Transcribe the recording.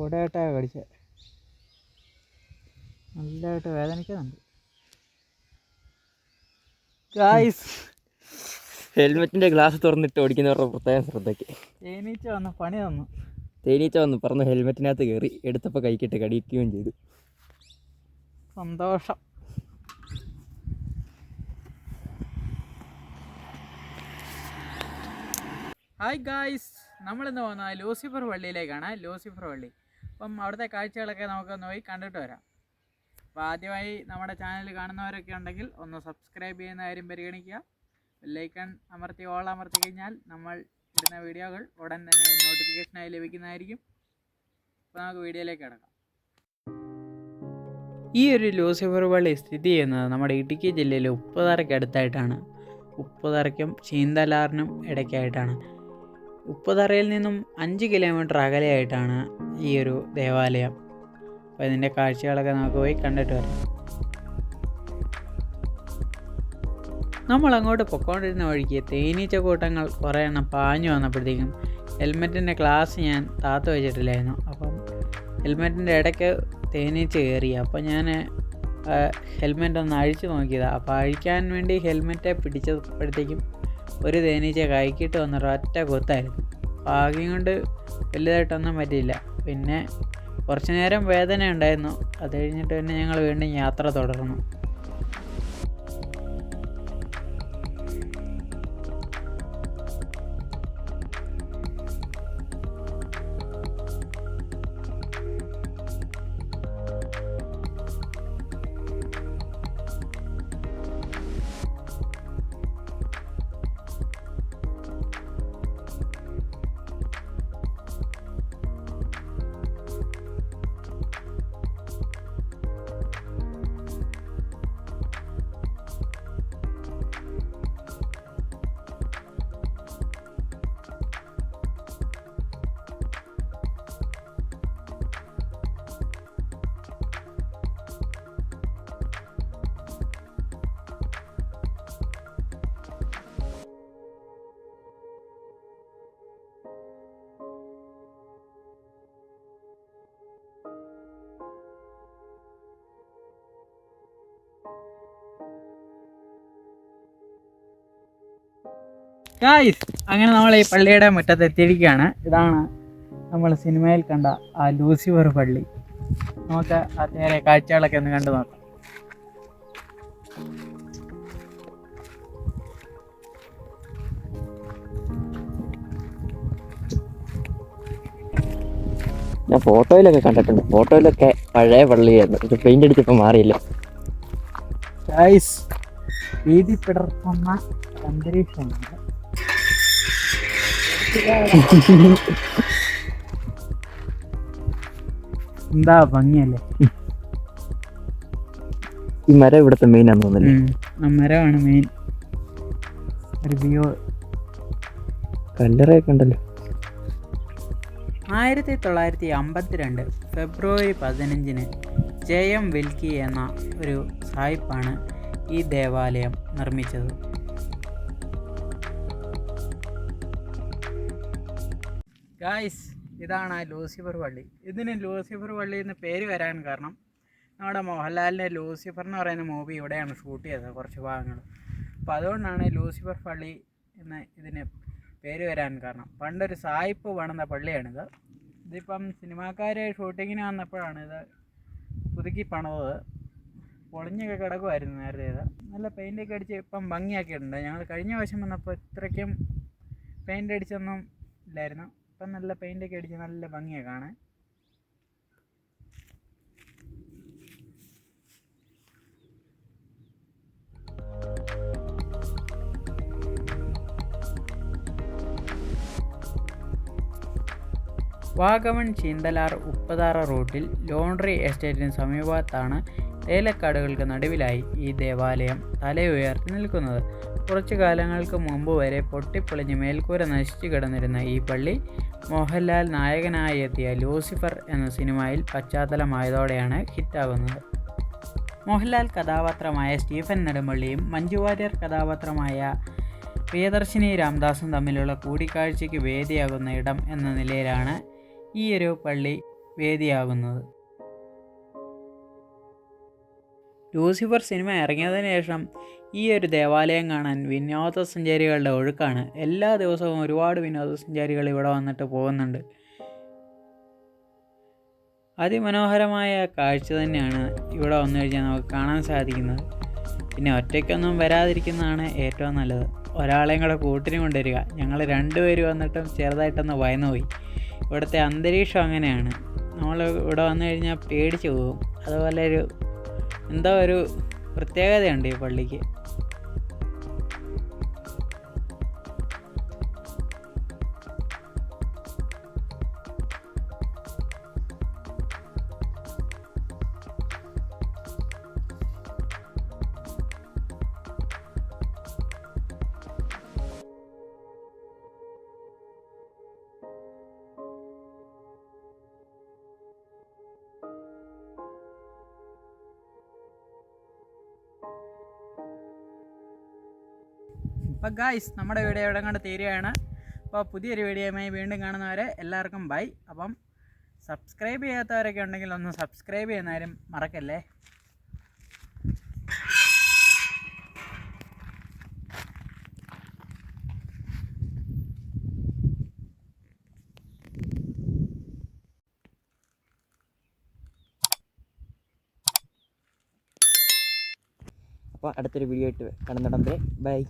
ഓടയായിട്ടാണ് കടിച്ചത് നല്ലതായിട്ട് വേദനിക്കുന്നുണ്ട്. Guys ഹെൽമെറ്റിന്റെ glass തുറന്നിട്ട് ഓടിക്കുന്നവരുടെ പ്രത്യേകം ശ്രദ്ധയ്ക്ക്. തേനീച്ച വന്ന് പണി തന്നു. തേനീച്ച വന്ന് പറന്ന് ഹെൽമെറ്റിനകത്ത് കയറി എടുത്തപ്പോൾ കൈക്കിട്ട് കടിക്കുകയും ചെയ്തു. സന്തോഷം. ഹായ് ഗായ്സ് നമ്മളിന്ന് പോകുന്നത് ലൂസിഫർ പള്ളിയിലേക്കാണ് ലൂസിഫർ പള്ളി. അപ്പം അവിടുത്തെ കാഴ്ചകളൊക്കെ നമുക്ക് പോയി കണ്ടിട്ട് വരാം. അപ്പോൾ ആദ്യമായി നമ്മുടെ ചാനൽ കാണുന്നവരൊക്കെ ഉണ്ടെങ്കിൽ ഒന്ന് സബ്സ്ക്രൈബ് ചെയ്യുന്ന കാര്യം പരിഗണിക്കുക. ലൈക്കൺ അമർത്തി ഓൾ അമർത്തി കഴിഞ്ഞാൽ നമ്മൾ ഇടുന്ന വീഡിയോകൾ ഉടൻ തന്നെ നോട്ടിഫിക്കേഷനായി ലഭിക്കുന്നതായിരിക്കും. അപ്പോൾ നമുക്ക് വീഡിയോയിലേക്ക് കിടക്കാം. ഈ ഒരു ലൂസിഫർ പള്ളി സ്ഥിതി ചെയ്യുന്നത് നമ്മുടെ ഇടുക്കി ജില്ലയിലെ ഉപ്പുതറയ്ക്ക് അടുത്തായിട്ടാണ്. ഉപ്പുതറയ്ക്കും ചീന്തലാറിനും ഇടയ്ക്കായിട്ടാണ്. ഉപ്പുതറയിൽ നിന്നും അഞ്ച് കിലോമീറ്റർ അകലെയായിട്ടാണ് ഈ ഒരു ദേവാലയം. അപ്പോൾ ഇതിന്റെ കാഴ്ചകളൊക്കെ നമുക്ക് പോയി കണ്ടിട്ട് വരാം. നമ്മൾ അങ്ങോട്ട് പൊക്കോണ്ടിരുന്ന വഴിക്ക് തേനീച്ച കൂട്ടങ്ങൾ കുറേ എണ്ണം പാഞ്ഞു വന്നപ്പോഴത്തേക്കും ഹെൽമെറ്റിന്റെ ഗ്ലാസ് ഞാൻ താത്ത് വെച്ചിട്ടില്ലായിരുന്നു. അപ്പം ഹെൽമെറ്റിന്റെ ഇടയ്ക്ക് തേനീച്ച കയറി. അപ്പോൾ ഞാൻ ഹെൽമെറ്റ് ഒന്ന് അഴിച്ചു നോക്കിയതാണ് അപ്പോൾ അഴിക്കാൻ വേണ്ടി ഹെൽമെറ്റ് പിടിച്ചപ്പോഴത്തേക്കും ഒരു തേനീച്ച കൈക്കിട്ട് വന്ന ഒറ്റ കൊത്തായിരുന്നു. ഭാഗ്യം കൊണ്ട് വലുതായിട്ടൊന്നും പറ്റിയില്ല. പിന്നെ കുറച്ച് നേരം വേദന ഉണ്ടായിരുന്നു അത് കഴിഞ്ഞിട്ട് പിന്നെ ഞങ്ങൾ വീണ്ടും യാത്ര തുടർന്നു. ഗായ്സ് അങ്ങനെ നമ്മൾ ഈ പള്ളിയുടെ മുറ്റത്ത് എത്തിയിരിക്കുകയാണ്. ഇതാണ് നമ്മൾ സിനിമയിൽ കണ്ട ആ ലൂസിഫർ പള്ളി. നമുക്ക് അതിനെ കാഴ്ചകളൊക്കെ ഒന്ന് കണ്ടു നോക്കാം. ഞാൻ ഫോട്ടോയിലൊക്കെ കണ്ടിട്ടുണ്ട്. ഫോട്ടോയിലൊക്കെ പഴയ പള്ളിയായിരുന്നു. ഇത് പെയിന്റ് അടിച്ചപ്പോൾ മാറിയില്ല. ഗായ്സ് വീതി പിടർത്തുന്ന അന്തരീക്ഷമാണ്. എന്താ ഭംഗിയല്ലേ? ഈ മരം ഇവിടുത്തെ മെയിൻ ആണെന്ന് തോന്നുന്നില്ല? ആ മരമാണ് മെയിൻ ഒരു വ്യൂ കല്ലറയൊക്കെ ഉണ്ടല്ലോ. ആയിരത്തി തൊള്ളായിരത്തി അമ്പത്തിരണ്ട് ഫെബ്രുവരി പതിനഞ്ചിന് ജെ എം വിൽക്കി എന്ന ഒരു സായിപ്പാണ് ഈ ദേവാലയം നിർമ്മിച്ചത്. ഗായ്സ് ഇതാണ് ആ ലൂസിഫർ പള്ളി ഇതിന് ലൂസിഫർ പള്ളി എന്ന് പേര് വരാൻ കാരണം നമ്മുടെ മോഹൻലാലിന്റെ ലൂസിഫർ എന്ന് പറയുന്ന മൂവി ഇവിടെയാണ് ഷൂട്ട് ചെയ്തത് കുറച്ച് ഭാഗങ്ങൾ. അപ്പോൾ അതുകൊണ്ടാണ് ലൂസിഫർ പള്ളി എന്ന് ഇതിന് പേര് വരാൻ കാരണം. പണ്ടൊരു സായിപ്പ് പണിത പള്ളിയാണിത്. ഇതിപ്പം സിനിമാക്കാർ ഷൂട്ടിങ്ങിന് വന്നപ്പോഴാണ് ഇത് പുതുക്കി പണിതത്. പൊളിഞ്ഞൊക്കെ കിടക്കുമായിരുന്നു നേരത്തെ ഇത്. നല്ല പെയിന്റൊക്കെ അടിച്ച് ഇപ്പം ഭംഗിയാക്കിയിട്ടുണ്ട്. ഞങ്ങൾ കഴിഞ്ഞ വശം വന്നപ്പോൾ ഇത്രയ്ക്കും പെയിന്റ് അടിച്ചൊന്നും ഇല്ലായിരുന്നു. ഇപ്പം നല്ല പെയിന്റൊക്കെ അടിച്ച് നല്ല ഭംഗിയാണ് കാണാൻ. വാഗമൺ ചീന്തലാർ ഉപ്പതാറ റൂട്ടിൽ ലോണ്ടറി എസ്റ്റേറ്റിന് സമീപത്താണ് ഏലക്കാടുകൾക്ക് നടുവിലായി ഈ ദേവാലയം തലയുയർത്തി നിൽക്കുന്നത്. കുറച്ചു കാലങ്ങൾക്ക് മുമ്പ് വരെ പൊട്ടിപ്പൊളിഞ്ഞ് മേൽക്കൂര നശിച്ചു കിടന്നിരുന്ന ഈ പള്ളി മോഹൻലാൽ നായകനായി എത്തിയ ലൂസിഫർ എന്ന സിനിമയിൽ പശ്ചാത്തലമായതോടെയാണ് ഹിറ്റാകുന്നത്. മോഹൻലാൽ കഥാപാത്രമായ സ്റ്റീഫൻ നെടുമ്പള്ളിയും മഞ്ജു വാര്യർ കഥാപാത്രമായ പ്രിയദർശിനി രാംദാസും തമ്മിലുള്ള കൂടിക്കാഴ്ചയ്ക്ക് വേദിയാകുന്ന ഇടം എന്ന നിലയിലാണ് ഈ ഒരു പള്ളി വേദിയാകുന്നത്. ലൂസിഫർ സിനിമ ഇറങ്ങിയതിന് ശേഷം ഈ ഒരു ദേവാലയം കാണാൻ വിനോദസഞ്ചാരികളുടെ ഒഴുക്കാണ്. എല്ലാ ദിവസവും ഒരുപാട് വിനോദസഞ്ചാരികൾ ഇവിടെ വന്നിട്ട് പോകുന്നുണ്ട്. അതിമനോഹരമായ കാഴ്ച തന്നെയാണ് ഇവിടെ വന്നു കഴിഞ്ഞാൽ നമുക്ക് കാണാൻ സാധിക്കുന്നത്. പിന്നെ ഒറ്റയ്ക്കൊന്നും വരാതിരിക്കുന്നതാണ് ഏറ്റവും നല്ലത്. ഒരാളെയും കൂടെ കൂട്ടിന് കൊണ്ടുവരിക. ഞങ്ങൾ രണ്ടുപേരും വന്നിട്ടും ചെറുതായിട്ടൊന്ന് ഭയന്നുപോയി ഇവിടുത്തെ അന്തരീക്ഷം അങ്ങനെയാണ്. നമ്മൾ ഇവിടെ വന്നു കഴിഞ്ഞാൽ പേടിച്ചു പോകും. അതുപോലെ ഒരു എന്തോ ഒരു പ്രത്യേകതയുണ്ട് ഈ പള്ളിക്ക്. അപ്പോൾ ഗായ്സ് നമ്മുടെ വീഡിയോ ഇവിടെ കണ്ട് തീരുകയാണ്. അപ്പോൾ പുതിയൊരു വീഡിയോയുമായി വീണ്ടും കാണുന്നവരെ എല്ലാവർക്കും ബൈ അപ്പം സബ്സ്ക്രൈബ് ചെയ്യാത്തവരൊക്കെ ഉണ്ടെങ്കിൽ ഒന്ന് സബ്സ്ക്രൈബ് ചെയ്യുന്നവരും മറക്കല്ലേ? അപ്പോൾ അടുത്തൊരു വീഡിയോ ആയിട്ട് കാണുന്നിടം വരെ ബൈ